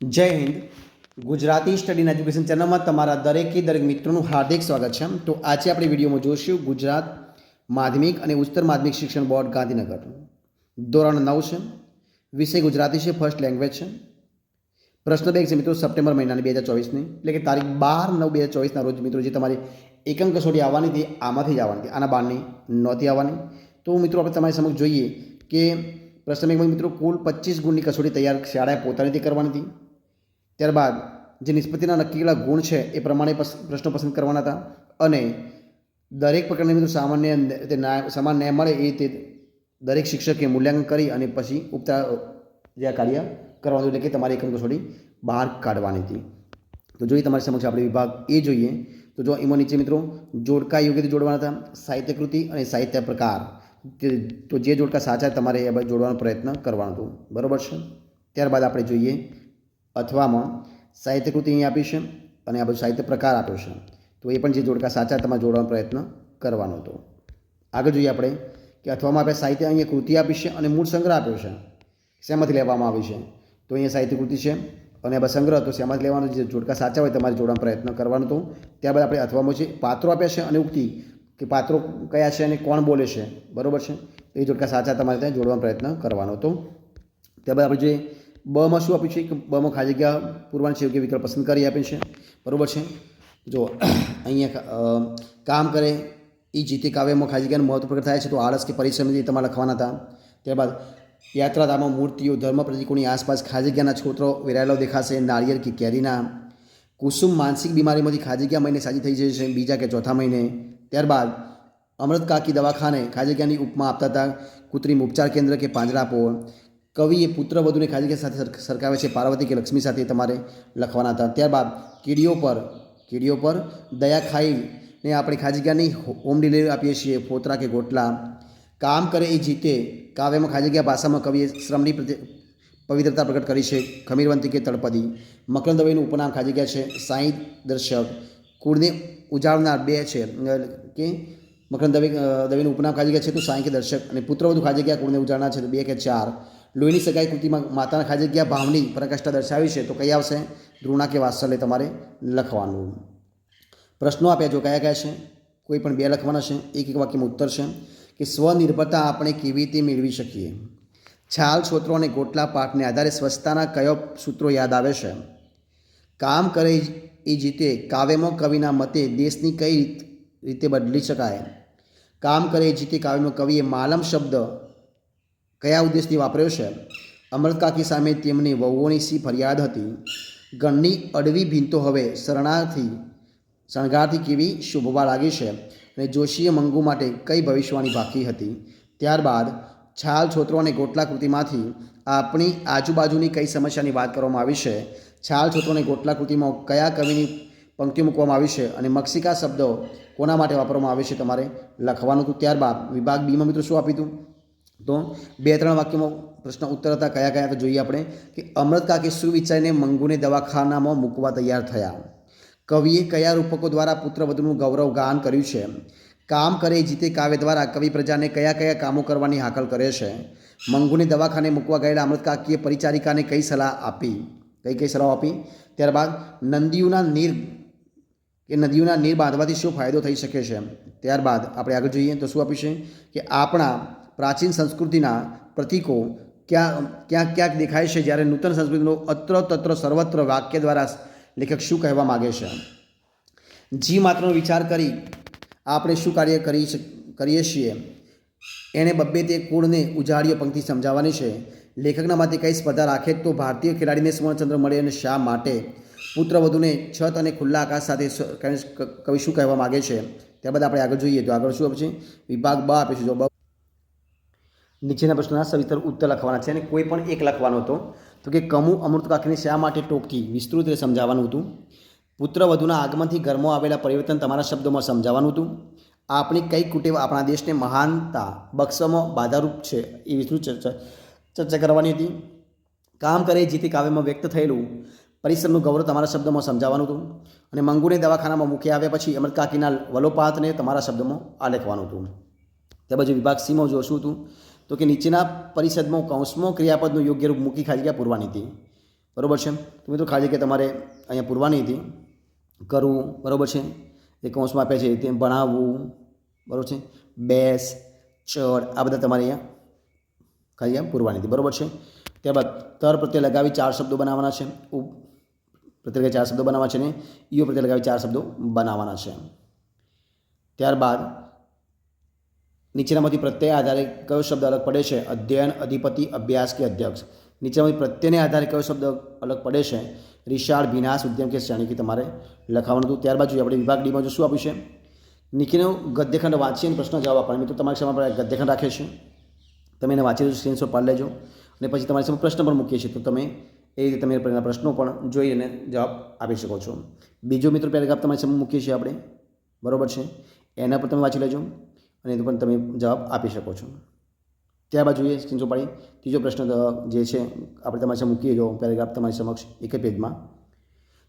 જય Hind. Gujarati study education ચેનલમાં તમારા દરેકે દરેક મિત્રોનું હાર્દિક સ્વાગત છે. તો આજે આપણે વિડીયોમાં જોઈશું ગુજરાત માધ્યમિક અને ઉચ્ચતર માધ્યમિક શિક્ષણ બોર્ડ ગાંધીનગર. ધોરણ નવ છે. વિષય ગુજરાતી છે, ફર્સ્ટ લેંગ્વેજ છે. પ્રશ્ન બેગ છે મિત્રો, સપ્ટેમ્બર મહિનાની બે હજાર ચોવીસની. એટલે કે તારીખ બાર નવ બે હજાર ચોવીસના રોજ મિત્રો જે તમારી એકમ કસોટી આવવાની હતી આમાંથી જ આવવાની. હતી આના બારની નહોતી આવવાની. તો મિત્રો આપણે તમારી સમક્ષ જોઈએ કે પ્રશ્ન બેગમાં મિત્રો કુલ પચીસ ગુણની કસોટી તૈયાર શાળાએ પોતાની કરવાની હતી. ત્યારબાદ જે નિષ્પત્તિના નક્કીલા ગુણ છે એ પ્રમાણે પ્રશ્નો પસંદ કરવાના હતા અને દરેક પ્રકારની મિત્રો સામાન્ય રીતે સમાન ન્યાય મળે એ રીતે દરેક શિક્ષકે મૂલ્યાંકન કરી અને પછી ઉપતા જે આ કાર્ય કરવાનું એટલે કે તમારી એકમ કસોટી બહાર કાઢવાની હતી. તો જોઈએ તમારી સમક્ષ આપણે વિભાગ એ જોઈએ. તો જો એમાં નીચે મિત્રો જોડકા યોગ્ય રીતે જોડવાના હતા સાહિત્ય કૃતિ અને સાહિત્ય પ્રકાર. તો જે જોડકા સાચા તમારે એ જોડવાનો પ્રયત્ન કરવાનો હતો. બરાબર છે? ત્યારબાદ આપણે જોઈએ અથવામાં સાહિત્યકૃતિ અહીં આપી છે અને આ બધું સાહિત્ય પ્રકાર આપ્યો છે. તો એ પણ જે જોડકા સાચા તમારે જોડવાનો પ્રયત્ન કરવાનો હતો. આગળ જોઈએ આપણે કે અથવામાં આપણે સાહિત્ય અહીંયા કૃતિ આપી છે અને મૂળ સંગ્રહ આપ્યો છે. શેમાંથી લેવામાં આવી છે? તો અહીંયા સાહિત્ય કૃતિ છે અને આ સંગ્રહ તો શેમાંથી લેવાનો? જે જોડકા સાચા હોય તમારે જોડવાનો પ્રયત્ન કરવાનો હતો. ત્યારબાદ આપણે અથવામાં જે પાત્રો આપ્યા છે અને ઉક્તિ કે પાત્રો કયા છે અને કોણ બોલે છે? બરાબર છે? એ જોડકા સાચા તમારે ત્યાં જોડવાનો પ્રયત્ન કરવાનો હતો. ત્યારબાદ આપણે જોઈએ બમાં શું આપ્યું છે? કે બમાં ખાલી જગ્યા પૂરવાનું છે યોગ્ય વિકલ્પ પસંદ કરી આપે છે? બરાબર છે? જો, અહીંયા કામ કરે એ જીતે કાવ્યમાં ખાલી જગ્યાનું મહત્વ પ્રગટ થાય છે. તો આળસ કે પરિશ્રમ જે તમારે લખવાના હતા. ત્યારબાદ, યાત્રાધામમાં મૂર્તિઓ, ધર્મ પ્રતિકોની આસપાસ ખાલી જગ્યાના છોતરો વેરાયેલો દેખાશે, નાળિયેર કે કેરીના. કુસુમ માનસિક બીમારીમાંથી ખાલી જગ્યા મહિને સાજી થઈ છે બીજા કે ચોથા મહિને. ત્યારબાદ, અમૃત કાકી દવાખાને ખાલી જગ્યાની ઉપમા આપતા હતા. કૃત્રિમ ઉપચાર કેન્દ્ર કે પાંજરાપો કવિએ પુત્ર વધુને ખાલી સાથે સર- સરખાવે છે. પાર્વતી કે લક્ષ્મી સાથે તમારે લખવાના હતા. ત્યારબાદ કીડીઓ પર કીડીઓ પર દયા ખાઈને આપણે ખાજીગાની હોમ ડિલિવરી આપીએ છીએ. પોતરા કે ગોટલા. કામ કરે એ જીતે. કાવ્યમાં ખાલી જગ્યા ભાષામાં કવિએ શ્રમની પવિત્રતા પ્રગટ કરી છે. ખમીરવંતી કે તળપદી. મકરંદ દવેનું ઉપનામ જગ્યા છે. સાંઈ દર્શક. કુળને ઉજાડનાર બે છે. કે મકરંદ દવે દવેનું ઉપનામ જગ્યા છે તો સાંઈ કે દર્શક. અને પુત્રવધુ ખાલી જગ્યા કુળને ઉજાળનાર છે તો બે કે ચાર. લોહીની સગાઈ કૃતિમાં માતાના ખાલી જગ્યા ભાવની પરાકાષ્ઠા દર્શાવી છે, તો કઈ આવશે? દ્રોણા કે વાત્સલ્ય તમારે લખવાનું. પ્રશ્નો આપ્યા, જો કયા કયા છે? કોઈ પણ બે લખવાના છે, એક એક વાક્યમાં ઉત્તર છે, કે સ્વનિર્ભરતા આપણે કેવી રીતે મેળવી શકીએ? છાલ, છોતરો અને ગોટલા પાઠને આધારે સ્વચ્છતાના કયો સૂત્રો યાદ આવે છે? કામ કરે એ જીતે, કાવ્યમાં કવિના મતે દેશની કઈ રીતે બદલી શકાય? કામ કરે એ જીતે, કાવ્યમાં કવિએ માલમ શબ્દ કયા ઉદ્દેશથી વાપર્યો છે? અમૃત કાકી સામે તેમની વહુઓની સી ફરિયાદ હતી. ગણની અડવી ભીંતો હવે શરણાર્થી, શણગારથી કેવી શોભવા લાગી છે અને જોશીએ મંગુ માટે કઈ ભવિષ્યવાણી બાકી હતી? ત્યારબાદ છાલ છોતરો અને ગોટલા કૃતિમાંથી આપણી આજુબાજુની કઈ સમસ્યાની વાત કરવામાં આવી છે? છાલ છોતરો અને ગોટલા કૃતિમાં કયા કવિની પંક્તિઓ મૂકવામાં આવી છે અને મક્ષિકા શબ્દો કોના માટે વાપરવામાં આવે છે તમારે લખવાનું હતું? ત્યારબાદ વિભાગ બીમાં મિત્રો શું આપ્યું હતું? તો બે ત્રણ વાક્યમાં પ્રશ્ન ઉત્તર હતા, કયા કયા જોઈએ આપણે, કે અમૃત કાકી શું વિચારીને મંગુને દવાખાનામાં મૂકવા તૈયાર થયા? કવિએ કયા રૂપકો દ્વારા પુત્રવધુનું ગૌરવ ગાન કર્યું છે? કામ કરે જીતે કાવ્ય દ્વારા કવિ પ્રજાને કયા કયા કામો કરવાની હાકલ કરે છે? મંગુને દવાખાને મૂકવા ગયેલા અમૃત કાકીએ પરિચારિકાને કઈ સલાહ આપી? કઈ કઈ સલાહ આપી? ત્યારબાદ નંદીઓના નીર, કે નદીઓના નીર બાંધવાથી શું ફાયદો થઈ શકે છે? ત્યારબાદ આપણે આગળ જોઈએ તો શું આપ્યું છે? કે આપણા પ્રાચીન સંસ્કૃતિના પ્રતીકો ક્યાં ક્યાંક ક્યાંક દેખાય છે જ્યારે નૂતન સંસ્કૃતિનો અત્ર તત્ર સર્વત્ર વાક્ય દ્વારા લેખક શું કહેવા માગે છે? જી માત્રનો વિચાર કરી આપણે શું કાર્ય કરી કરીએ છીએ? એણે બબ્બે તે કુળને ઉજાડીઓ પંક્તિ સમજાવવાની છે. લેખકના માટે કઈ સ્પર્ધા રાખે તો ભારતીય ખેલાડીને સુવર્ણચંદ્ર મળે અને શા માટે? પુત્રવધુને છત અને ખુલ્લા આકાશ સાથે કવિ શું કહેવા માગે છે? ત્યારબાદ આપણે આગળ જોઈએ. તો આગળ શું આપશે વિભાગ બ આપે છે. જો નીચેના પ્રશ્નોના સવિતર ઉત્તર લખવાના છે અને કોઈ પણ એક લખવાનો હતો, તો કે કમુ અમૃત કાકીને શા માટે ટોકતી વિસ્તૃત રીતે સમજાવવાનું હતું. પુત્રવધુના આગમનથી ઘરમાં આવેલા પરિવર્તન તમારા શબ્દોમાં સમજાવવાનું હતું. આપણી કઈ કુટેવ આપણા દેશને મહાનતા, બક્ષમાં બાધારૂપ છે એ વિસ્તૃત ચર્ચા ચર્ચા કરવાની હતી. કામ કરે જીતી કાવ્યમાં વ્યક્ત થયેલું પરિશ્રમનું ગૌરવ તમારા શબ્દોમાં સમજાવવાનું હતું અને મંગુને દવાખાનામાં મૂકી આવ્યા પછી અમૃત કાકીના વલોપાતને તમારા શબ્દોમાં આલેખવાનું હતું. ત્યાર બાજુ વિભાગ સીમાં જોશું હતું તો કે નીચેના પરિષદમાં, કૌંસમાં ક્રિયાપદનું યોગ્ય રૂપ મૂકી પૂરવાની હતી. બરાબર છે? તો મિત્રો ખાલી કે તમારે અહીંયા પૂરવાની હતી. કરવું, બરાબર છે? એ કૌંસમાં આપે છે તે ભણાવવું, બરાબર છે? બેસ, ચડ, આ બધા તમારે અહીંયા ખાલી એમ પૂરવાની હતી. બરાબર છે? ત્યારબાદ તર પ્રત્યે લગાવી ચાર શબ્દો બનાવવાના છે. ઉપ પ્રત્યે ચાર શબ્દો બનાવવાના છે ને? ઈઓ પ્રત્યે લગાવી ચાર શબ્દો બનાવવાના છે. ત્યારબાદ નીચેનામાંથી પ્રત્યય આધારે કયો શબ્દ અલગ પડે છે? અધ્યયન, અધિપતિ, અભ્યાસ કે અધ્યક્ષ? નીચેનામાંથી પ્રત્યયને આધારે કયો શબ્દ અલગ પડે છે? રિશાળ વિનાશ ઉદ્યમ કે શ્રેણી તમારે લખાવવાનું હતું. ત્યારબાદ જોઈએ આપણે વિભાગ ડીમાં જો શું આપ્યું છે નીચેનો ગદ્યખંડ વાંચી અને પ્રશ્ન જવાબ આપવાનો. મિત્રો, તમારી સામે આપણે ગદ્યખંડ રાખે છે તમે એને વાંચી સ્ક્રીનશોટ પાડી લેજો. અને પછી તમારી સામે પ્રશ્ન પણ મૂકીએ છીએ. તો તમે એ રીતે તમે એના પ્રશ્નો પણ જોઈ અને જવાબ આપી શકો છો. બીજો મિત્રો પેરેગ્રાફ તમારી સામે મૂકીએ છીએ આપણે. બરાબર છે? એના પર તમે વાંચી લેજો. અને એનો પણ તમે જવાબ આપી શકો છો. ત્યારબાદ જોઈએ સ્ક્રીન ચોપાડી ત્રીજો પ્રશ્ન જે છે, આપણે તમારી સમક્ષ મૂકીએ જો પેરેગ્રાફ તમારી સમક્ષ એક પેજમાં.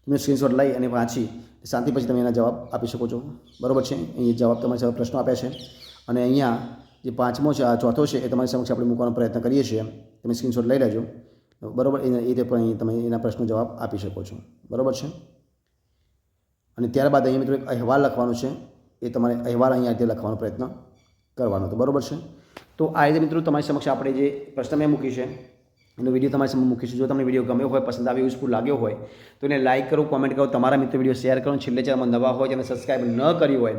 તમે સ્ક્રીનશોટ લઈ અને વાંચી, શાંતિ પછી તમે એના જવાબ આપી શકો છો. બરાબર છે? અહીં જવાબ તમારી સાથે પ્રશ્નો આપ્યા છે. અને અહીંયા જે પાંચમો છે, આ ચોથો છે, એ તમારી સમક્ષ આપણે મૂકવાનો પ્રયત્ન કરીએ છીએ. તમે સ્ક્રીનશોટ લઈ લેજો. બરાબર? એ એ રીતે પણ અહીં તમે એના પ્રશ્નો જવાબ આપી શકો છો. બરાબર છે? અને ત્યારબાદ અહીંયા મિત્રો એક અહેવાલ લખવાનો છે. એ તમારે અહેવાલ અહીંયા રીતે લખવાનો પ્રયત્ન કરવાનો. હતું બરાબર છે? તો આ રીતે મિત્રો તમારી સમક્ષ આપણે જે પ્રશ્ન મેં મૂકી છે, એનો વીડિયો તમારી સામે મૂકીશું. જો તમને વીડિયો ગમ્યો હોય, પસંદ આવ્યો યુઝફુલ લાગ્યો હોય, તો એને લાઇક કરો કોમેન્ટ કરો, તમારા મિત્રો વીડિયો શેર કરો છેલ્લે ચેનલમાં નવા હોય જેને સબસ્ક્રાઈબ ન કર્યું હોય,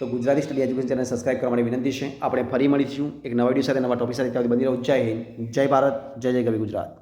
તો Gujarati study education channel subscribe કરવા માટે વિનંતી છે. આપણે ફરી મળીશું એક નવા વીડિયો સાથે, નવા ટોપિક સાથે. ત્યાં બની રહો. જય હિન્દ, જય ભારત, જય જય કવિ ગુજરાત.